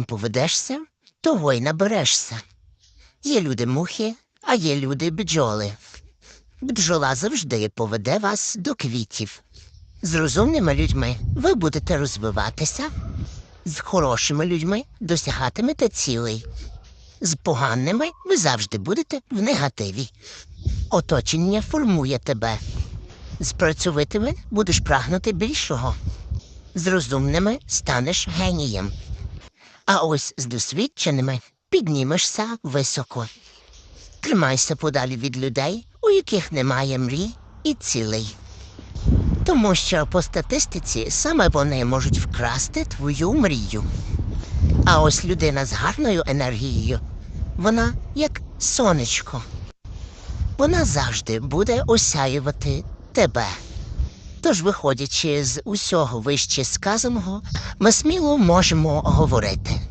поведешся, того й наберешся. Є люди мухи, а є люди бджоли. Бджола завжди поведе вас до квітів. З розумними людьми ви будете розвиватися, з хорошими людьми досягатимете цілей. З поганими ви завжди будете в негативі. Оточення формує тебе. З працьовитими будеш прагнути більшого. З розумними станеш генієм. А ось з досвідченими піднімешся високо. Тримайся подалі від людей, у яких немає мрій і цілей. Тому що по статистиці саме вони можуть вкрасти твою мрію. А ось людина з гарною енергією, вона як сонечко. Вона завжди буде осяювати тебе. Тож, виходячи з усього вище сказаного, ми сміло можемо говорити.